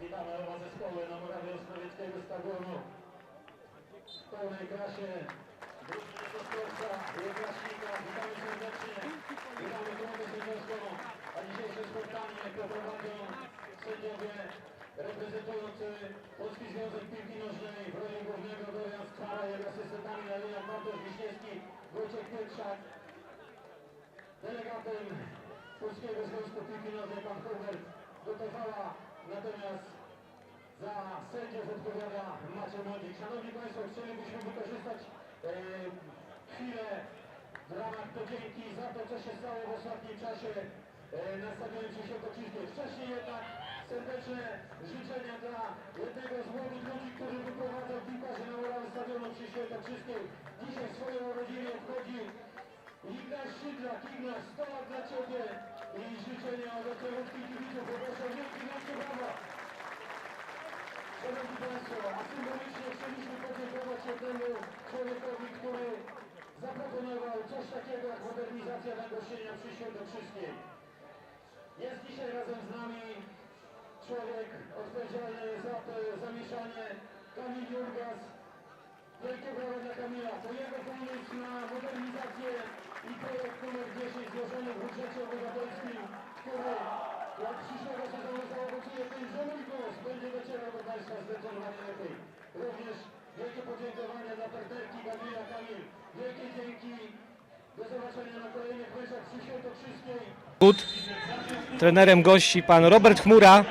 Witamy oba zespoły na murawie Ostrowieckiego Stadionu. W pełnej krasie drużyny ze Sporta, Jegraśnika. Witamy serdecznie. Witamy komorę sędziowską. A dzisiejsze spotkanie poprowadzą sędziowie reprezentujący Polski Związek Piłki Nożnej w roli głównego Dorian Skwara, jego asystentami na liniach Bartosz Wiśniewski, Wojciech Pietrzak, delegatem Polskiego Związku Piłki Nożnej pan Hubert Gotowała, natomiast za sędziów odpowiada Maciej Młodzik. Szanowni Państwo, chcielibyśmy wykorzystać e, chwilę w ramach podzięki za to, co się stało w ostatnim czasie e, na stadionie przy Świętokrzyskim. Wcześniej jednak serdeczne życzenia dla jednego z młodych ludzi, który wyprowadzał piłkarzy na murawy stadionu przy Świętokrzyskim. Dzisiaj swoją rodzinę obchodzi Ignaś Szydlak. Ignaś, 100 lat dla Ciebie i życzenia od okrętnych kibiców. Poproszę wielki wielkie brawa. Szanowni Państwo, a symbolicznie chcieliśmy podziękować jednemu człowiekowi, który zaproponował coś takiego jak modernizacja nagłośnienia przy Świętokrzyskiej. Jest dzisiaj razem z nami człowiek odpowiedzialny za to zamieszanie, Kamil Jurgas. Wielkie brawa dla Kamila. To jego pomysł na modernizację i projekt numer 10 złożony w budżecie obywatelskim, który jak przyszłego sezonu zaowocuje ten żołnierz głos będzie docierał do Państwa zdecydowanie lepiej. Również wielkie podziękowania dla partnerki Kamila Kamil. Wielkie dzięki. Do zobaczenia na kolejnych meczach przy Świętokrzyskiej. Trenerem gości pan Robert Chmura.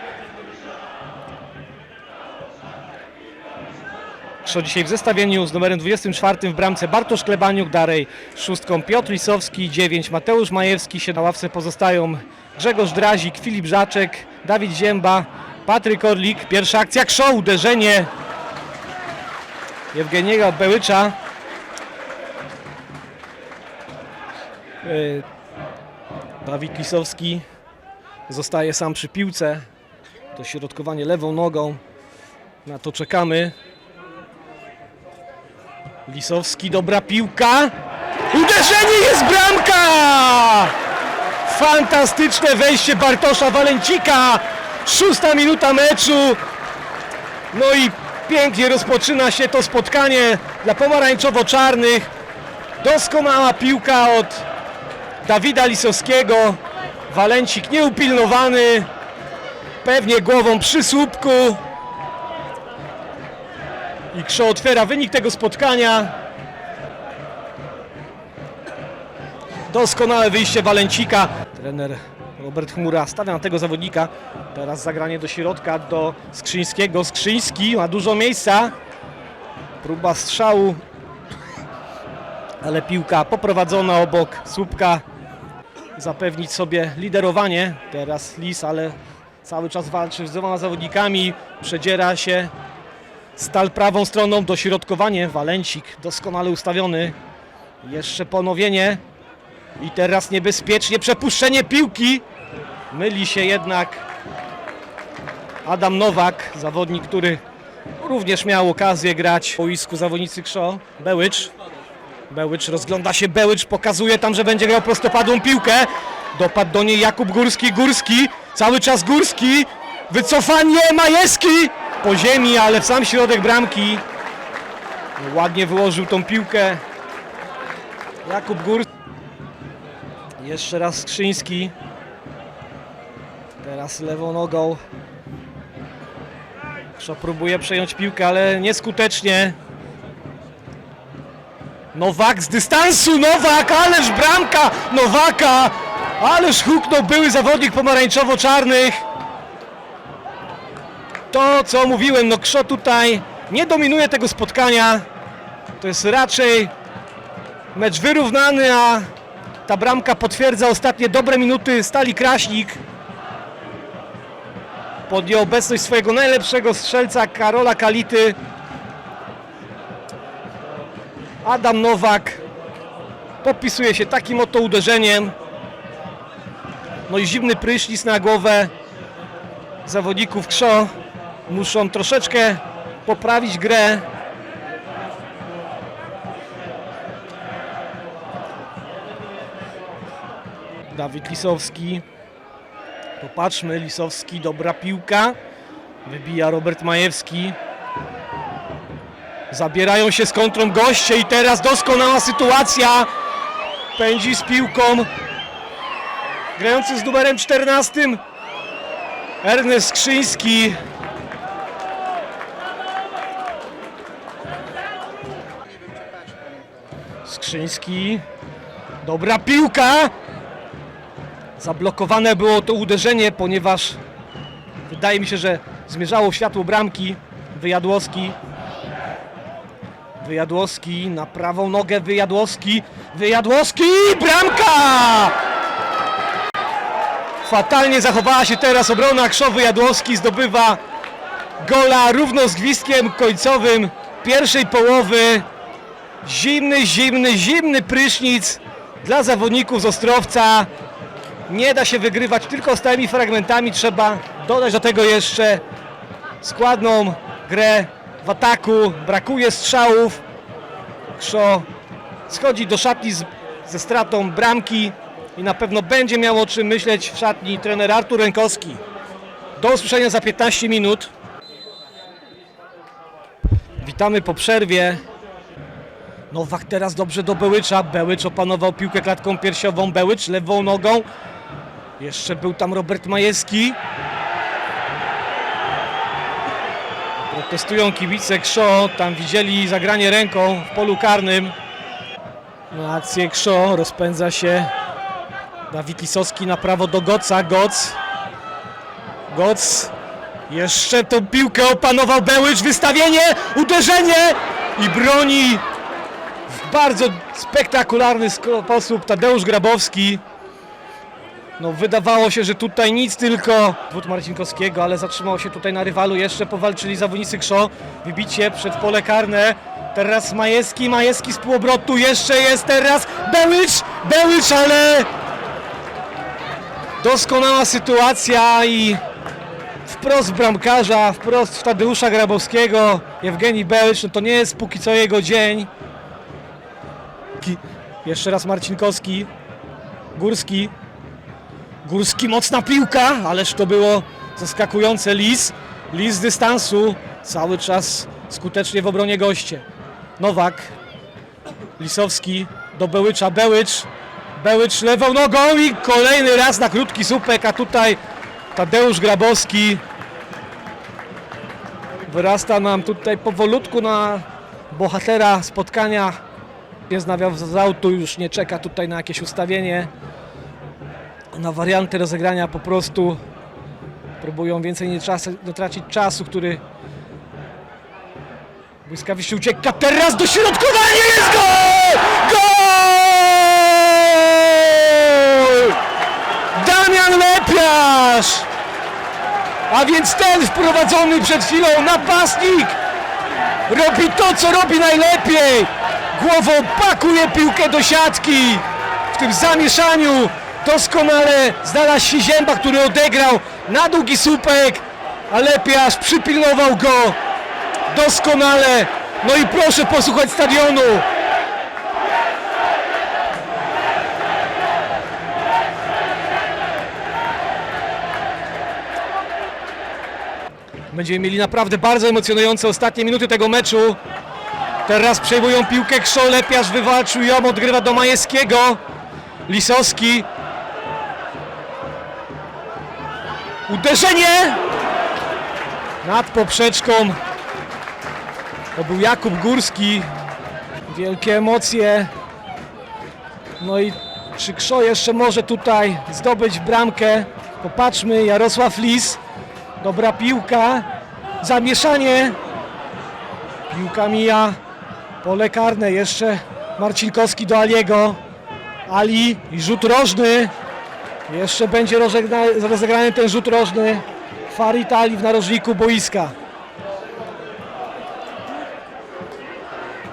Krzo dzisiaj w zestawieniu z numerem 24 w bramce Bartosz Klebaniuk, dalej szóstką Piotr Lisowski, 9 Mateusz Majewski, się na ławce pozostają Grzegorz Drazik, Filip Żaczek, Dawid Zięba, Patryk Orlik. Pierwsza akcja Krzą, uderzenie Jewgeniego Bełycza. Yy, Dawid Lisowski zostaje sam przy piłce. Dośrodkowanie lewą nogą. Na to czekamy. Lisowski, dobra piłka. Uderzenie jest bramka! Fantastyczne wejście Bartosza Walencika. Szósta minuta meczu. No i pięknie rozpoczyna się to spotkanie dla pomarańczowo-czarnych. Doskonała piłka od Dawida Lisowskiego. Walencik nieupilnowany. Pewnie głową przy słupku. I Krzo otwiera wynik tego spotkania. Doskonałe wyjście Walencika. Trener Robert Chmura stawia na tego zawodnika. Teraz zagranie do środka do Skrzyńskiego. Skrzyński ma dużo miejsca. Próba strzału. Ale piłka poprowadzona obok słupka zapewnić sobie liderowanie. Teraz Lis, ale cały czas walczy z dwoma zawodnikami. Przedziera się stal prawą stroną, dośrodkowanie. Walencik doskonale ustawiony. Jeszcze ponowienie. I teraz niebezpiecznie przepuszczenie piłki. Myli się jednak Adam Nowak, zawodnik, który również miał okazję grać w boisku zawodnicy Krzo. Bełycz. Bełycz rozgląda się, Bełycz pokazuje tam, że będzie grał prostopadłą piłkę. Dopadł do niej Jakub Górski, Górski, cały czas Górski. Wycofanie Majewski po ziemi, ale w sam środek bramki. Ładnie wyłożył tą piłkę. Jakub Górski. Jeszcze raz Skrzyński. Teraz lewą nogą. Krzo próbuje przejąć piłkę, ale nieskutecznie. Nowak z dystansu, Nowak, ależ bramka Nowaka, ależ huknął były zawodnik pomarańczowo-czarnych. To co mówiłem, no Krzo tutaj nie dominuje tego spotkania. To jest raczej mecz wyrównany, a ta bramka potwierdza ostatnie dobre minuty Stali Kraśnik. Pod nieobecność swojego najlepszego strzelca Karola Kality. Adam Nowak podpisuje się takim oto uderzeniem. No i zimny prysznic na głowę zawodników Krzo. Muszą troszeczkę poprawić grę. Dawid Lisowski. Popatrzmy, Lisowski, dobra piłka. Wybija Robert Majewski. Zabierają się z kontrą goście i teraz doskonała sytuacja. Pędzi z piłką. Grający z numerem 14. Ernest Skrzyński. Dobra piłka. Zablokowane było to uderzenie, ponieważ wydaje mi się, że zmierzało światło bramki. Wyjadłowski. Wyjadłowski na prawą nogę. Wyjadłowski. Wyjadłowski! Bramka! Fatalnie zachowała się teraz obrona. Krzowy Jadłowski zdobywa gola równo z gwizdkiem końcowym pierwszej połowy. Zimny, zimny, zimny prysznic dla zawodników z Ostrowca. Nie da się wygrywać tylko stałymi fragmentami. Trzeba dodać do tego jeszcze składną grę w ataku. Brakuje strzałów. Krzo schodzi do szatni z, ze stratą bramki i na pewno będzie miał o czym myśleć w szatni trener Artur Rękowski. Do usłyszenia za 15 minut. Witamy po przerwie. Nowak teraz dobrze do Bełycza. Bełycz opanował piłkę klatką piersiową. Bełycz lewą nogą. Jeszcze był tam Robert Majewski. Protestują kibice Krzo. Tam widzieli zagranie ręką w polu karnym. Na akcję Krzo rozpędza się Dawid Lisowski na prawo do Goca. Goc. Goc. Jeszcze tą piłkę opanował Bełycz. Wystawienie, uderzenie i broni bardzo spektakularny sposób Tadeusz Grabowski. No wydawało się, że tutaj nic tylko wód Marcinkowskiego, ale zatrzymał się tutaj na rywalu. Jeszcze powalczyli zawodnicy Krzo. Wybicie przed pole karne. Teraz Majewski, Majewski z półobrotu. Jeszcze jest teraz Bełycz, Bełycz, ale doskonała sytuacja i wprost bramkarza, wprost w Tadeusza Grabowskiego. Jewgeni Bełycz, no to nie jest póki co jego dzień. Jeszcze raz Marcinkowski, Górski. Górski, mocna piłka, ależ to było zaskakujące. Lis, Lis z dystansu, cały czas skutecznie w obronie goście. Nowak, Lisowski do Bełycza, Bełycz, Bełycz lewą nogą i kolejny raz na krótki słupek, a tutaj Tadeusz Grabowski wyrasta nam tutaj powolutku na bohatera spotkania. Nawiał z autu, już nie czeka tutaj na jakieś ustawienie, na warianty rozegrania po prostu próbują więcej nie, czas, nie tracić czasu, który błyskawicznie ucieka. Teraz dośrodkowanie jest gol! Gol! Damian Lepiarz! A więc ten wprowadzony przed chwilą napastnik robi to, co robi najlepiej. Głową pakuje piłkę do siatki. W tym zamieszaniu doskonale znalazł się Zięba, który odegrał na długi słupek, a Lepiarz przypilnował go doskonale. No i proszę posłuchać stadionu. Będziemy mieli naprawdę bardzo emocjonujące ostatnie minuty tego meczu. Teraz przejmują piłkę Krzo, Lepiarz wywalczył ją, odgrywa do Majewskiego. Lisowski. Uderzenie! Nad poprzeczką. To był Jakub Górski. Wielkie emocje. No i czy Krzo jeszcze może tutaj zdobyć bramkę? Popatrzmy, Jarosław Lis. Dobra piłka. Zamieszanie. Piłka mija. Pole karne. Jeszcze Marcinkowski do Aliego. Ali i rzut rożny. Jeszcze będzie rozegrany ten rzut rożny. Farid Ali w narożniku boiska.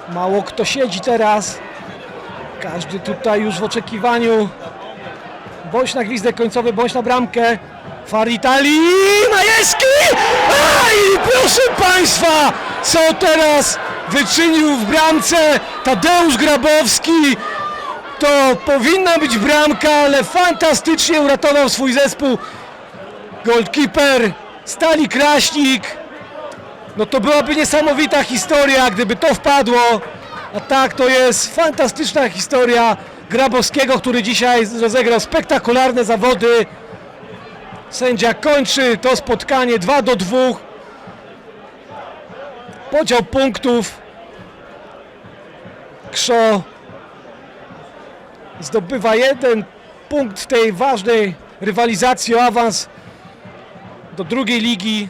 Mało kto siedzi teraz. Każdy tutaj już w oczekiwaniu. Bądź na gwizdek końcowy, bądź na bramkę. Farid Ali! Majewski! A, i proszę Państwa, co teraz wyczynił w bramce Tadeusz Grabowski. To powinna być bramka, ale fantastycznie uratował swój zespół goalkeeper Stali Kraśnik. No to byłaby niesamowita historia, gdyby to wpadło. A tak, to jest fantastyczna historia Grabowskiego, który dzisiaj rozegrał spektakularne zawody. Sędzia kończy to spotkanie 2 do 2. Podział punktów. Krzo zdobywa jeden punkt tej ważnej rywalizacji o awans do drugiej ligi.